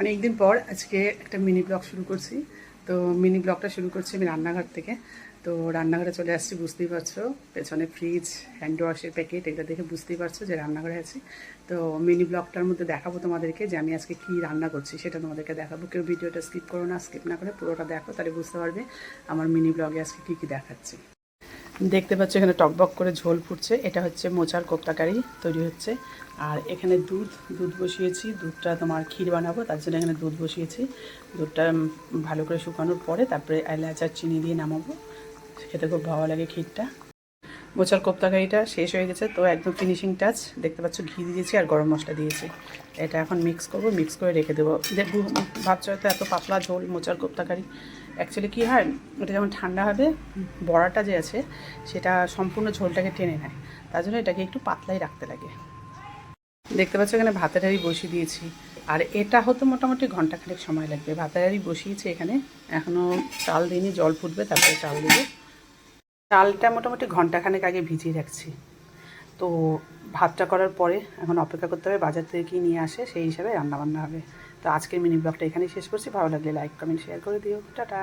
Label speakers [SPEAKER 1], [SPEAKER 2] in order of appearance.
[SPEAKER 1] অনেকদিন পর আজকে একটা মিনি ব্লগ শুরু করছি। তো মিনি ব্লগটা শুরু করছি আমি রান্নাঘর থেকে। তো রান্নাঘরে চলে আসছি, বুঝতেই পারছ, পেছনে ফ্রিজ হ্যান্ড ওয়াশের প্যাকেট এগুলো দেখে বুঝতেই পারছ যে রান্নাঘরে আছি। তো মিনি ব্লগটার মধ্যে দেখাবো তোমাদেরকে যে আমি আজকে কী রান্না করছি, সেটা তোমাদেরকে দেখাবো। কেউ ভিডিওটা স্কিপ করো না স্কিপ না করে পুরোটা দেখো, তাহলে বুঝতে পারবে আমার মিনি ব্লগে আজকে কী কী দেখাচ্ছি। দেখতে পাচ্ছ এখানে টকবক করে ঝোল ফুটছে। এটা হচ্ছে মোচার কোপ্তাকারি তৈরি হচ্ছে। আর এখানে দুধ দুধ বসিয়েছি। দুধটা তোমার ক্ষীর বানাবো, তার জন্য এখানে দুধ বসিয়েছি। দুধটা ভালো করে শুকানোর পরে তারপরে এলাচ আর চিনি দিয়ে নামাবো। খেতে খুব ভালো লাগে ক্ষীরটা। মোচার কোপ্তাকারিটা শেষ হয়ে গেছে, তো একদম ফিনিশিং টাচ দেখতে পাচ্ছ, ঘি দিয়েছি আর গরম মশলা দিয়েছি। এটা এখন মিক্স করব মিক্স করে রেখে দেবো। দেখব ভাবছ হয়তো এত পাতলা ঝোল মোচার কোপ্তা কোপ্তাকারি। অ্যাকচুয়ালি কী হয়, এটা যেমন ঠান্ডা হবে, বড়াটা যে আছে, সেটা সম্পূর্ণ ঝোলটাকে টেনে নেয়। তার জন্য এটাকে একটু পাতলাই রাখতে লাগে। দেখতে পাচ্ছ, এখানে ভাতের হাঁড়ি বসিয়ে দিয়েছি। আর এটা হতে মোটামুটি ঘণ্টা ঘন্টাখানেক সময় লাগবে। ভাতের হাঁড়ি বসিয়েছি এখানে। এখনও চাল দিইনি, জল ফুটবে, তারপরে চাল দেবো। চালটা মোটামুটি ঘন্টাখানেক আগে ভিজিয়ে রাখছি। তো ভাতটা করার পরে এখন অপেক্ষা করতে হবে, বাজার থেকে কী নিয়ে আসে সেই হিসাবে রান্নাবান্না হবে। তো আজকের মিনি ব্লগটা এখানেই শেষ করছি। ভালো লাগলে লাইক কমেন্ট শেয়ার করে দিও। টাটা!